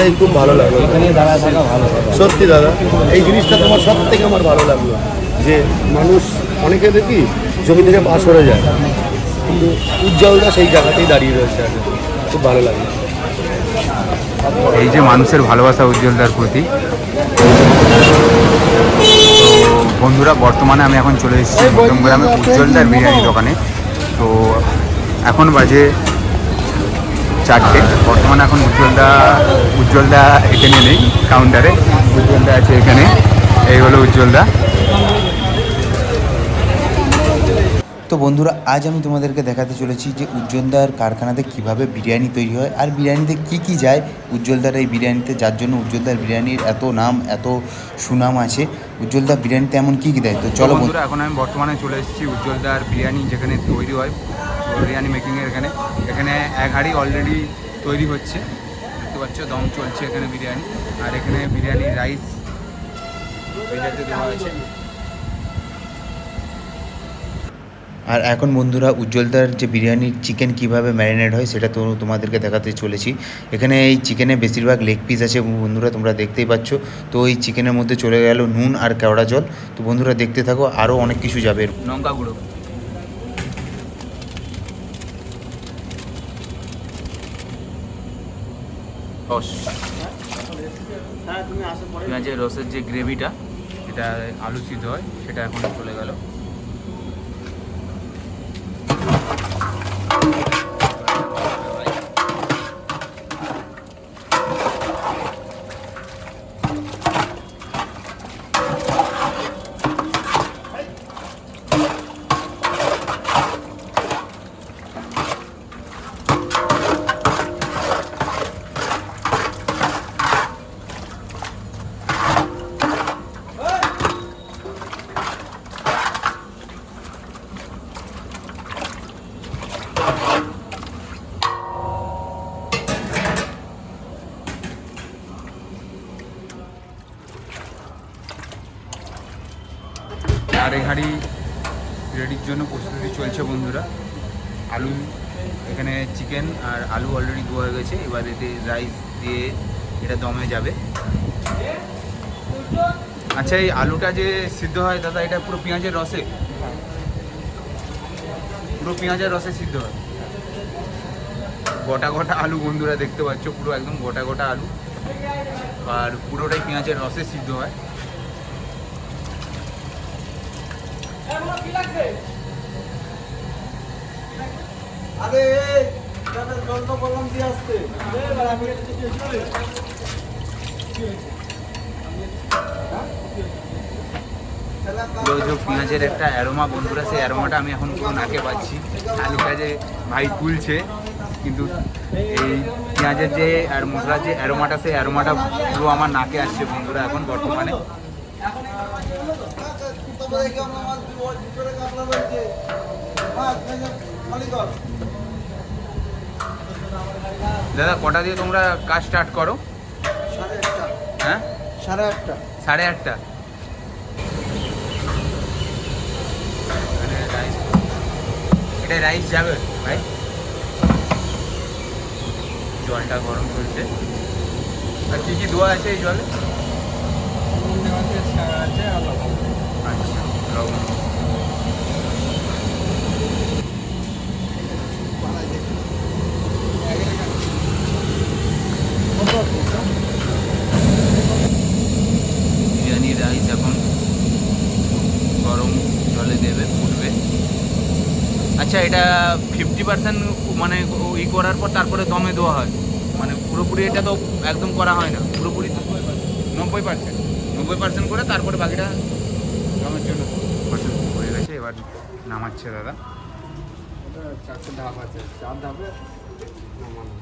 এটাই খুব ভালো লাগল। সত্যি দাদা এই জিনিসটা তোমার সব থেকে আমার ভালো লাগল যে মানুষ অনেকে দেখি জমি থেকে পাশ করে যায় কিন্তু উজ্জ্বলটা সেই জায়গাতেই দাঁড়িয়ে রয়েছে আর খুব ভালো লাগল। এই যে মানুষের ভালোবাসা উজ্জ্বলদার প্রতি তো বন্ধুরা বর্তমানে আমি এখন চলে এসেছি গ্রামে উজ্জ্বলদার বিরিয়ানি দোকানে। তো এখন বাজে চারটে। বর্তমানে এখন উজ্জ্বলদা উজ্জ্বলদা এখানে নেই কাউন্টারে উজ্জ্বলদা আছে এখানে। এই হলো উজ্জ্বলদা। তো বন্ধুরা আজ আমি তোমাদেরকে দেখাতে চলেছি যে উজ্জ্বলদার কারখানাতে কীভাবে বিরিয়ানি তৈরি হয় আর বিরিয়ানিতে কি কি যায় উজ্জ্বলদার এই বিরিয়ানিতে যার জন্য উজ্জ্বলদার বিরিয়ানির এত নাম এত সুনাম আছে। উজ্জ্বলদার বিরিয়ানিতে এমন কি কি দেয়? তো চলো বন্ধুরা এখন আমি বর্তমানে চলে এসেছি উজ্জ্বলদার বিরিয়ানি যেখানে তৈরি হয়। বিরিয়ানি মেকিংয়ের এখানে। এখানে এক হাঁড়ি অলরেডি তৈরি হচ্ছে। দেখতে পাচ্ছ দম চলছে এখানে বিরিয়ানি। আর এখানে বিরিয়ানি রাইস বিরিয়ানিতে দেওয়া হয়েছে। আর এখন বন্ধুরা উজ্জ্বলদার যে বিরিয়ানির চিকেন কীভাবে ম্যারিনেট হয় সেটা তো তোমাদেরকে দেখাতে চলেছি। এখানে এই চিকেনে বেশিরভাগ লেগ পিস আছে বন্ধুরা তোমরা দেখতেই পাচ্ছ। তো এই চিকেনের মধ্যে চলে গেল নুন আর কেওড়া জল। তো বন্ধুরা দেখতে থাকো আরও অনেক কিছু যাবে। লঙ্কা গুঁড়ো। রস পেঁয়াজের রসের যে গ্রেভিটা এটা আলু সিদ্ধ হয় সেটা এখন চলে গেল। আর এই হাঁড়ি রেডির জন্য প্রস্তুতি চলছে বন্ধুরা। আলু, এখানে চিকেন আর আলু অলরেডি ধোয়া হয়ে গেছে। এবার এতে রাইস দিয়ে এটা দমে যাবে। আচ্ছা এই আলুটা যে সিদ্ধ হয়, দাদা, এটা পুরো পেঁয়াজের রসে? পুরো পেঁয়াজের রসে সিদ্ধ হয়। গোটা গোটা আলু বন্ধুরা দেখতে পাচ্ছ, পুরো একদম গোটা গোটা আলু। আর পুরোটাই পেঁয়াজের রসে সিদ্ধ হয়। আরে জল তো বললাম দিয়ে আসতে। পুরো যে পেঁয়াজের একটা অ্যারোমা বন্ধুরা সেই অ্যারোমাটা আমি এখন পুরো নাকে পাচ্ছি। আলুটা যে ভাই তুলছে কিন্তু এই পেঁয়াজের যে আর মশলার যে অ্যারোমাটা সেই অ্যারোমাটা পুরো আমার নাকে আসছে বন্ধুরা এখন বর্তমানে। দাদা কটা দিয়ে তোমরা কাজ স্টার্ট করো? সাড়ে আটটা। হ্যাঁ? সাড়ে আটটা। সাড়ে আটটা। এটা রাইস যাবে ভাই? জলটা গরম করছে আর কি কি দোয়া আছে এই জলে? আচ্ছা রাইস এখন গরম জলে দেবে, ফুটবে। আচ্ছা এটা ফিফটি পার্সেন্ট মানে ই করার পর তারপরে দমে দেওয়া হয়? মানে পুরোপুরি এটা তো একদম করা হয় না। পুরোপুরি নব্বই পার্সেন্ট নব্বই পার্সেন্ট করে তারপরে বাকিটা দমের জন্য পার্সেন্ট হয়ে গেছে এবার নামাচ্ছে দাদা। চারটে ধাপ আছে। চার ধাপে নামানো।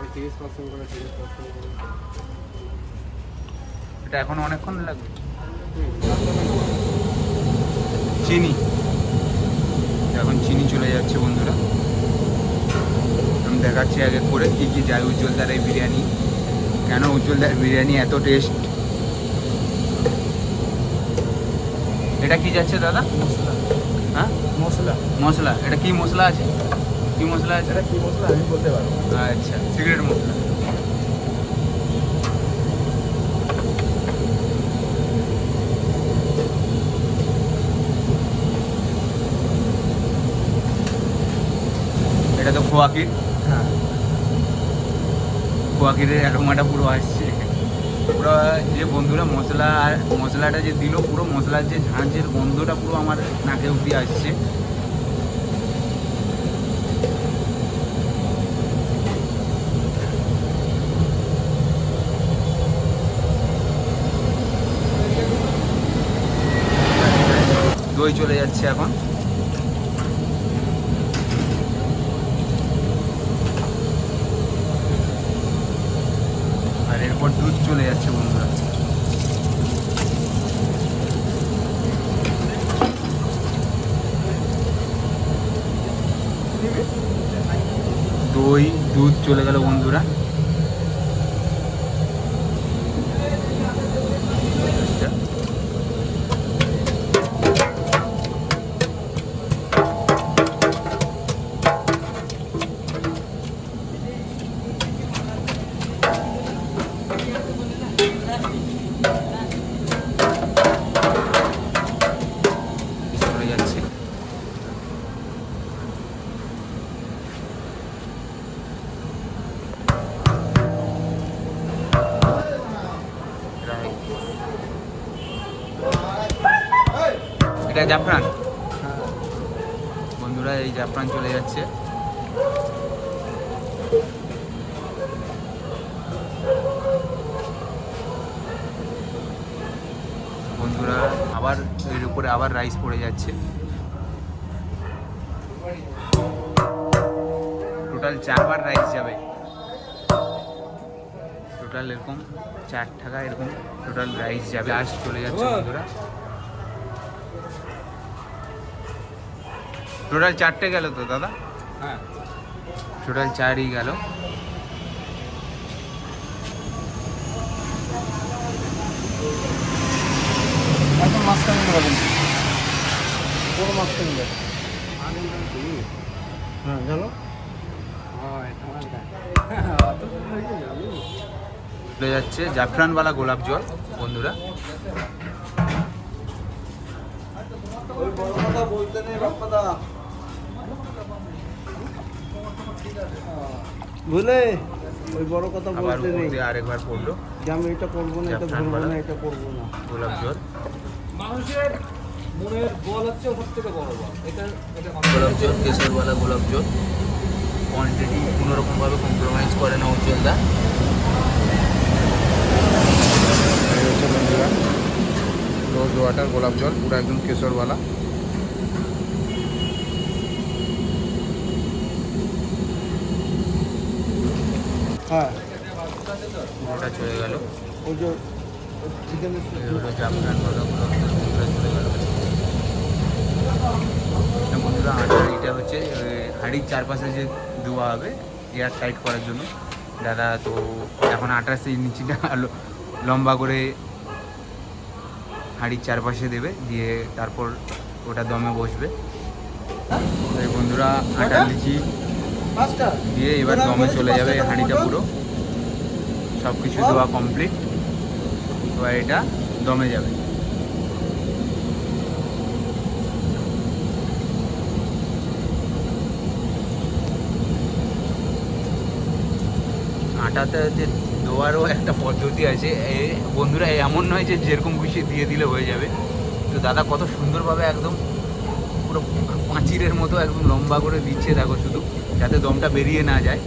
ওই তিরিশ পার্সেন্ট করে তিরিশ পার্সেন্ট করে। এটা এখন অনেকক্ষণ লাগবে? চিনি। এখন চিনি চলে যাচ্ছে বন্ধুরা। আমি দেখাচ্ছি আগে করে কী কী যায় উজ্জ্বলদার এই বিরিয়ানি। কেন উজ্জ্বলদার বিরিয়ানি এত টেস্ট এটা কি যাচ্ছে দাদা? হ্যাঁ? মশলা। মশলা। এটা কি মশলা আছে? কি মশলা আছে? এটা কি মশলা? আমি বলতে পারব। আচ্ছা সিগারেট মশলা। এটা তো খোয়াকির। হ্যাঁ। খোয়াকিরের অ্যারোমাটা পুরো আসছে। পুরো যে বন্ধুরা মশলা মশলাটা যে দিল, পুরো মশলার যে ঝাঁঝের গন্ধটা পুরো আমার নাকে অব্দি আসছে। দই চলে যাচ্ছে এখন আর এরপর দুধ চলে যাচ্ছে বন্ধুরা দই দুধ চলে গেল বন্ধুরা। এটা জাফরান? বন্ধুরা, এই জাফরান চলে যাচ্ছে। বন্ধুরা, আবার এর উপরে আবার রাইস পড়ে যাচ্ছে। টোটাল চারবার রাইস যাবে। টোটাল এরকম, চার টাকা এরকম টোটাল রাইস যাবে। আজ চলে যাচ্ছে বন্ধুরা। টোটাল চারটে গেল তো দাদা? হ্যাঁ। টোটাল চারই গেল। একদম মাঝখানে দেবেন পুরো মাঝখানে হ্যাঁ জানো চলে যাচ্ছে জাফরানওয়ালা গোলাপ জল বন্ধুরা। বুঝলে ওই বড় কথা বলতে নেই। আরেকবার পড়ল। যে আমি এটা করব না এটা করব না এটা করব না। গোলাপ জল। মানুষের মনের বল হচ্ছে সব থেকে বড় বল। এটা এটা গোলাপ জল কেশরওয়ালা গোলাপ জল। কোয়ান্টিটি কোনোরকমভাবে কম্প্রোমাইজ করে না উজ্জ্বলদা। রোজ ওয়াটার গোলাপ জল পুরো একদম কেশরওয়ালা। হ্যাঁ। ওটা চলে গেল। ওই যে বন্ধুরা চলে গেল এটা বন্ধুরা আটার এটা হচ্ছে হাঁড়ির চারপাশে যে ধোয়া হবে এয়ার টাইট করার জন্য। দাদা তো এখন আটার সেই নিচিটা লম্বা করে হাঁড়ির চারপাশে দেবে দিয়ে তারপর ওটা দমে বসবে। বন্ধুরা আটার লিচি দিয়ে এবার দমে চলে যাবে এই হাঁড়িটা পুরো। সব কিছু দেওয়া কমপ্লিট এবার এটা দমে যাবে। আটাতে যে দেওয়ারও একটা পদ্ধতি আছে এ বন্ধুরা এমন নয় যে যেরকম খুশি দিয়ে দিলে হয়ে যাবে। তো দাদা কত সুন্দরভাবে একদম পুরো পাঁচিরের মতো একদম লম্বা করে দিচ্ছে দেখো শুধু। যাতে দমটা বেরিয়ে না যায়।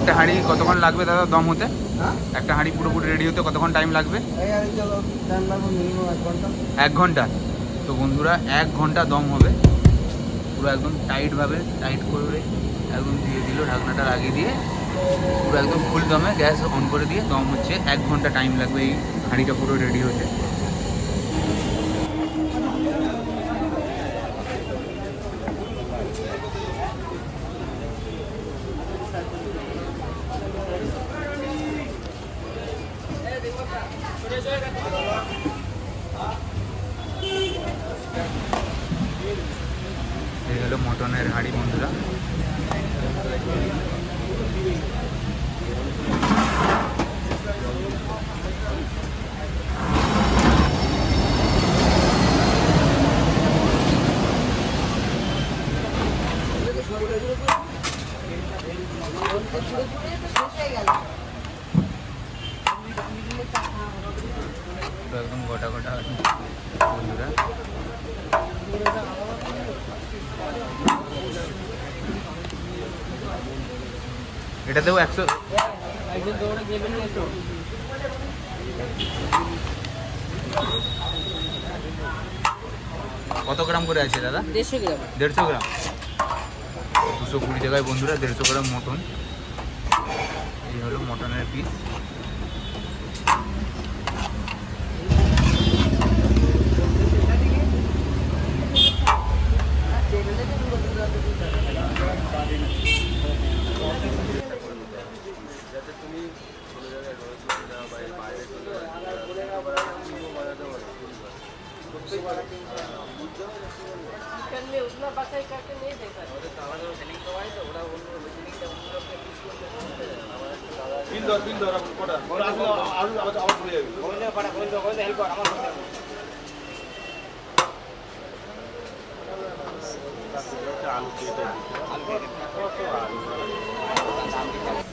একটা হাঁড়ি কতক্ষণ লাগবে দাদা দম হতে? হ্যাঁ? একটা হাঁড়ি পুরোপুরি রেডি হতে কতক্ষণ টাইম লাগবে? এক ঘণ্টা। তো বন্ধুরা এক ঘণ্টা দম হবে। পুরো একদম টাইটভাবে টাইট করে একদম দিয়ে দিল ঢাকনাটা লাগিয়ে দিয়ে। পুরো একদম ফুল দমে গ্যাস অন করে দিয়ে দম হচ্ছে এক ঘণ্টা টাইম লাগবে এই হাঁড়িটা পুরো রেডি হতে এই হলো মটনের হাঁড়ি বন্ধুরা একদম গোটা গোটা আছে বন্ধুরা এটাতেও একশো কত গ্রাম করে আছে দাদা? দেড়শো গ্রাম। দেড়শো গ্রাম। দুশো কুড়ি টাকায় বন্ধুরা দেড়শো গ্রাম মটন। এই হলো মটনের পিস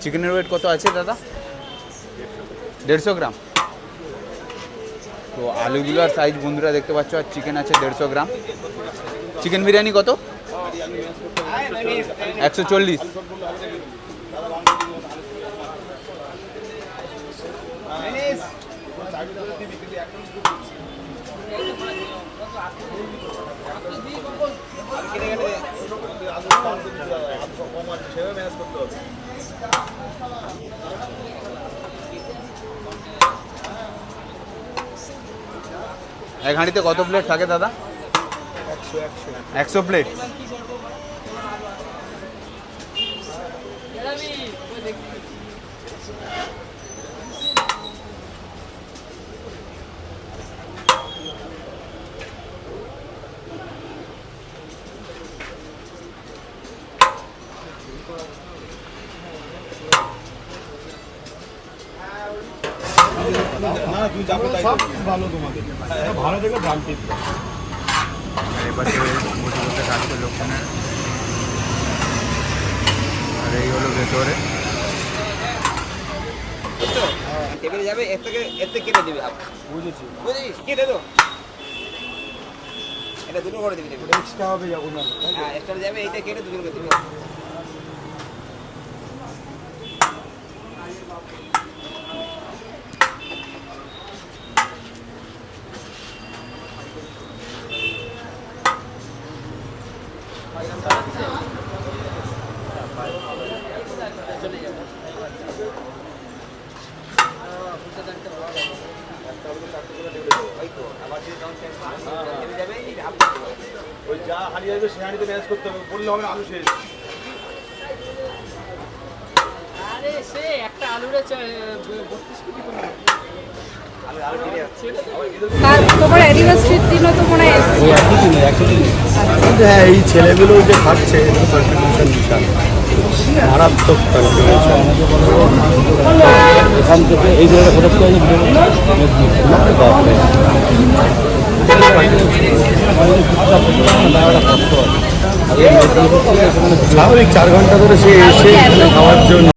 চিকেনের ওয়েট কত আছে দাদা? দেড়শো গ্রাম। তো আলুগুলোর সাইজ বন্ধুরা দেখতে পাচ্ছ আর চিকেন আছে দেড়শো গ্রাম। চিকেন বিরিয়ানি কত? একশো চল্লিশ। এক হাঁড়িতে কত প্লেট থাকে দাদা? একশো প্লেট সব ভালো তোমাদের। ভালো দেখে দাম এপাশে বসে বসে কাটছে লোকজনের। আর এই হলো ভেতরে। টেবিলে যাবে এর থেকে এর থেকে কেটে দেবে বুঝেছি। বুঝেছিস কেটে তো এটা দুটো করে দিবি এক্সট্রা হবে যখন হ্যাঁ এক্সট্রা যাবে এইটা কেটে দুটো করে দিবি যা যাবে সে হাঁড়িতে ম্যানেজ করতে হবে বললে হবে আলু শেষ। আরে সে একটা আলুরে বত্রিশ কোটি তোমার অ্যানিভার্সারির দিনও তো মনে হয় হ্যাঁ এই ছেলেগুলো যে খাচ্ছে কন্ট্রিবিউশন বিশাল। মারাত্মক কন্ট্রিবিউশন এখান থেকে এই জায়গাটা স্বাভাবিক চার ঘণ্টা ধরে সে এসে খাওয়ার জন্য